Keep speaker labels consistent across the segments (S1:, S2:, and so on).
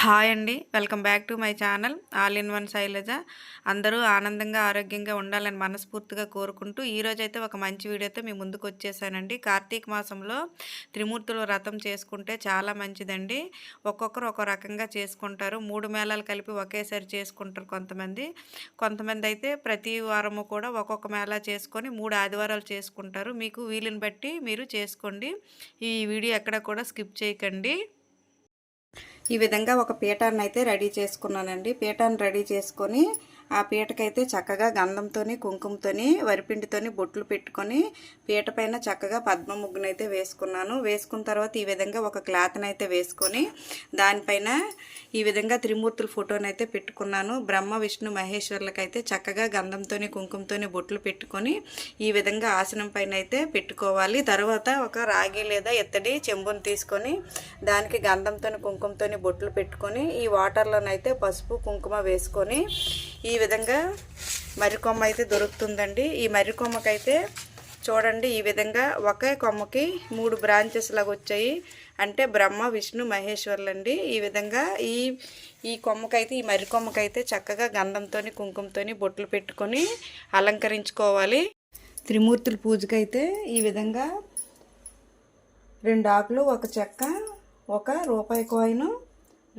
S1: Hi అండి. Welcome back to my channel. All in one Shailaja. అందరూ ఆనందంగా ఆరోగ్యంగా ఉండాలని మనస్ఫూర్తిగా కోరుకుంటూ ఈరోజైతే ఒక మంచి వీడియోతో మీ ముందుకు వచ్చేసానండి. కార్తీక మాసంలో త్రిమూర్తులు వ్రతం చేసుకుంటే చాలా మంచిదండి. ఒక్కొక్కరు ఒక రకంగా చేసుకుంటారు. మూడు మేళాలు కలిపి ఒకేసారి చేసుకుంటారు కొంతమంది. కొంతమంది అయితే ప్రతి వారము కూడా ఒక్కొక్క మేళా చేసుకొని మూడు ఆదివారాలు చేసుకుంటారు. మీకు వీలుని బట్టి మీరు చేసుకోండి. ఈ వీడియో ఎక్కడ కూడా స్కిప్ చేయకండి. ఈ విధంగా ఒక పీఠాన్ని అయితే రెడీ చేసుకున్నానండి. పీఠాన్ని రెడీ చేసుకొని ఆ పీటకైతే చక్కగా గంధంతోని కుంకుమతోని వరిపిండితోని బొట్లు పెట్టుకొని పీట పైన చక్కగా పద్మ ముగ్గునైతే వేసుకున్నాను. వేసుకున్న తర్వాత ఈ విధంగా ఒక క్లాత్ని అయితే వేసుకొని దానిపైన ఈ విధంగా త్రిమూర్తుల ఫోటోని అయితే పెట్టుకున్నాను. బ్రహ్మ విష్ణు మహేశ్వర్లకైతే చక్కగా గంధంతోని కుంకుమతోని బొట్లు పెట్టుకొని ఈ విధంగా ఆసనం పైన అయితే పెట్టుకోవాలి. తర్వాత ఒక రాగి లేదా ఎత్తడి చెంబుని తీసుకొని దానికి గంధంతోని కుంకుమతోని బొట్లు పెట్టుకొని ఈ వాటర్లోనైతే పసుపు కుంకుమ వేసుకొని ఈ విధంగా మర్రికొమ్మ అయితే దొరుకుతుందండి. ఈ మర్రికొమ్మకైతే చూడండి ఈ విధంగా ఒకే కొమ్మకి మూడు బ్రాంచెస్ లాగా వచ్చాయి. అంటే బ్రహ్మ విష్ణు మహేశ్వర్లు అండి ఈ విధంగా ఈ ఈ కొమ్మకైతే ఈ మర్రి కొమ్మకైతే చక్కగా గంధంతో కుంకుమతో బొట్లు పెట్టుకొని అలంకరించుకోవాలి. త్రిమూర్తుల పూజకైతే ఈ విధంగా రెండు ఆకులు ఒక చెక్క ఒక రూపాయి కాయిన్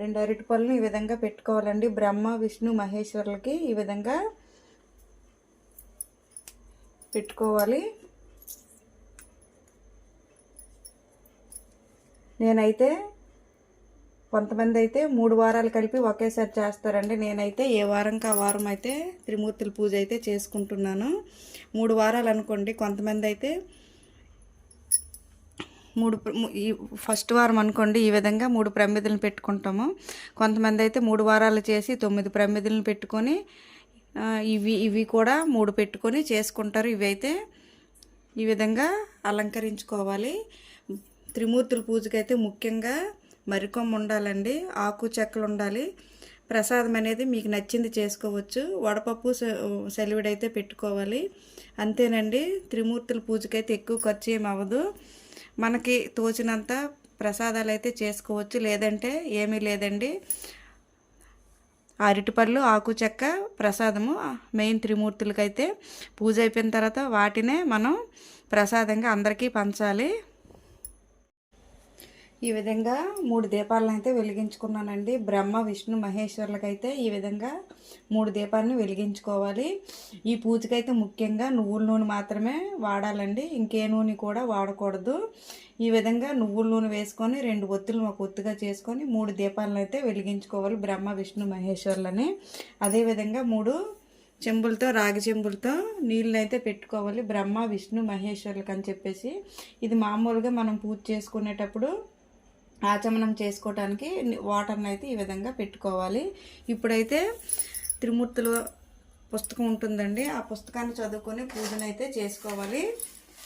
S1: రెండు అరటి పళ్ళని ఈ విధంగా పెట్టుకోవాలండి. బ్రహ్మ విష్ణు మహేశ్వరులకి ఈ విధంగా పెట్టుకోవాలి. నేనైతే కొంతమంది అయితే మూడు వారాలు కలిపి ఒకేసారి చేస్తారండి. నేనైతే ఏ వారంకి ఆ వారం అయితే త్రిమూర్తుల పూజ అయితే చేసుకుంటున్నాను. మూడు వారాలు అనుకోండి కొంతమంది అయితే మూడు ఈ ఫస్ట్ వారం అనుకోండి ఈ విధంగా మూడు ప్రమిదలను పెట్టుకుంటాము. కొంతమంది అయితే మూడు వారాలు చేసి తొమ్మిది ప్రమిదలను పెట్టుకొని ఇవి ఇవి కూడా మూడు పెట్టుకొని చేసుకుంటారు. ఇవి అయితే ఈ విధంగా అలంకరించుకోవాలి. త్రిమూర్తుల పూజకైతే ముఖ్యంగా మరికొమ్మ ఉండాలండి. ఆకు చెక్కలు ఉండాలి. ప్రసాదం అనేది మీకు నచ్చింది చేసుకోవచ్చు. వడపప్పు సెలవుడైతే పెట్టుకోవాలి. అంతేనండి. త్రిమూర్తుల పూజకైతే ఎక్కువ ఖర్చు ఏమి అవ్వదు. మనకి తోచినంత ప్రసాదాలు అయితే చేసుకోవచ్చు. లేదంటే ఏమీ లేదండి. అరటిపళ్ళు ఆకు చెక్క ప్రసాదము మెయిన్ త్రిమూర్తులకైతే పూజ అయిపోయిన తర్వాత వాటినే మనం ప్రసాదంగా అందరికీ పంచాలి. ఈ విధంగా మూడు దీపాలను అయితే వెలిగించుకున్నానండి. బ్రహ్మ విష్ణు మహేశ్వర్లకైతే ఈ విధంగా మూడు దీపాలను వెలిగించుకోవాలి. ఈ పూజకైతే ముఖ్యంగా నువ్వుల నూనె మాత్రమే వాడాలండి. ఇంకే నూనె కూడా వాడకూడదు. ఈ విధంగా నువ్వుల నూనె వేసుకొని రెండు ఒత్తులు ఒక ఒత్తుగా చేసుకొని మూడు దీపాలను అయితే వెలిగించుకోవాలి బ్రహ్మ విష్ణు మహేశ్వర్లని. అదేవిధంగా మూడు చెంబులతో రాగి చెంబులతో నీళ్ళని అయితే పెట్టుకోవాలి. బ్రహ్మ విష్ణు మహేశ్వర్లకు అని చెప్పేసి. ఇది మామూలుగా మనం పూజ చేసుకునేటప్పుడు ఆచమనం చేసుకోవటానికి వాటర్ని అయితే ఈ విధంగా పెట్టుకోవాలి. ఇప్పుడైతే త్రిమూర్తుల పుస్తకం ఉంటుందండి. ఆ పుస్తకాన్ని చదువుకొని పూజను అయితే చేసుకోవాలి.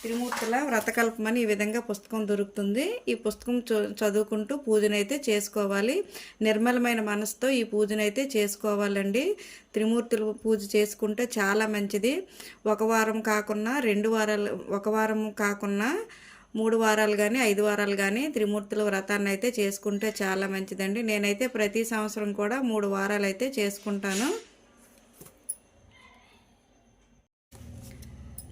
S1: త్రిమూర్తుల వ్రతకల్పమని ఈ విధంగా పుస్తకం దొరుకుతుంది. ఈ పుస్తకం చదువుకుంటూ పూజనైతే చేసుకోవాలి. నిర్మలమైన మనసుతో ఈ పూజనైతే చేసుకోవాలండి. త్రిమూర్తులు పూజ చేసుకుంటే చాలా మంచిది. ఒక వారం కాకుండా రెండు వారాలు ఒక వారం కాకుండా మూడు వారాలు కానీ ఐదు వారాలు కానీ త్రిమూర్తుల వ్రతాన్ని అయితే చేసుకుంటే చాలా మంచిదండి. నేనైతే ప్రతి సంవత్సరం కూడా మూడు వారాలు అయితే చేసుకుంటాను.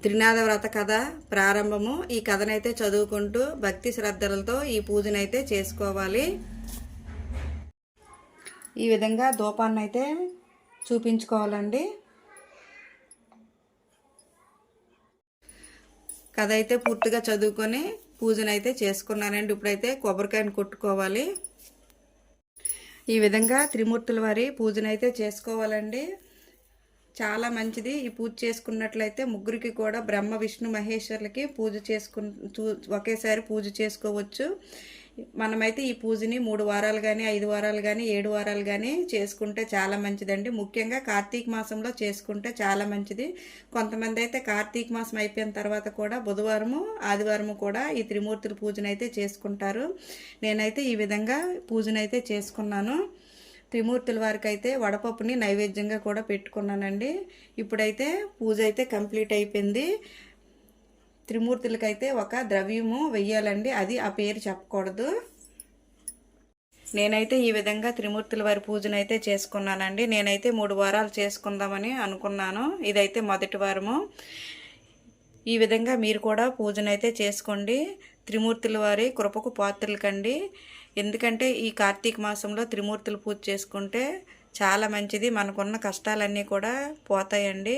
S1: త్రినాథ వ్రత కథ ప్రారంభము. ఈ కథనైతే చదువుకుంటూ భక్తి శ్రద్ధలతో ఈ పూజనైతే చేసుకోవాలి. ఈ విధంగా ధూపాన్ని చూపించుకోవాలండి. కథ అయితే పూర్తిగా చదువుకొని పూజనైతే చేసుకున్నానండి. ఇప్పుడైతే కొబ్బరికాయను కొట్టుకోవాలి. ఈ విధంగా త్రిమూర్తుల వారి పూజనైతే చేసుకోవాలండి. చాలా మంచిది. ఈ పూజ చేసుకున్నట్లయితే ముగ్గురికి కూడా బ్రహ్మ విష్ణు మహేశ్వరులకి పూజ చేసుకు ఒకేసారి పూజ చేసుకోవచ్చు. మనమైతే ఈ పూజని మూడు వారాలు కానీ ఐదు వారాలు కానీ ఏడు వారాలు కానీ చేసుకుంటే చాలా మంచిదండి. ముఖ్యంగా కార్తీక మాసంలో చేసుకుంటే చాలా మంచిది. కొంతమంది అయితే కార్తీక మాసం అయిపోయిన తర్వాత కూడా బుధవారము ఆదివారము కూడా ఈ త్రిమూర్తుల పూజనైతే చేసుకుంటారు. నేనైతే ఈ విధంగా పూజనైతే చేసుకున్నాను. త్రిమూర్తుల వారికి అయితే వడపప్పుని నైవేద్యంగా కూడా పెట్టుకున్నానండి. ఇప్పుడైతే పూజ అయితే కంప్లీట్ అయిపోయింది. త్రిమూర్తులకైతే ఒక ద్రవ్యము వెయ్యాలండి. అది ఆ పేరు చెప్పకూడదు. నేనైతే ఈ విధంగా త్రిమూర్తుల వారి పూజను అయితే చేసుకున్నానండి. నేనైతే మూడు వారాలు చేసుకుందామని అనుకున్నాను. ఇదైతే మొదటి వారము. ఈ విధంగా మీరు కూడా పూజనైతే చేసుకోండి. త్రిమూర్తుల వారి కృపకు పాత్రలు కండి ఎందుకంటే ఈ కార్తీక మాసంలో త్రిమూర్తులు పూజ చేసుకుంటే చాలా మంచిది. మనకున్న కష్టాలన్నీ కూడా పోతాయండి.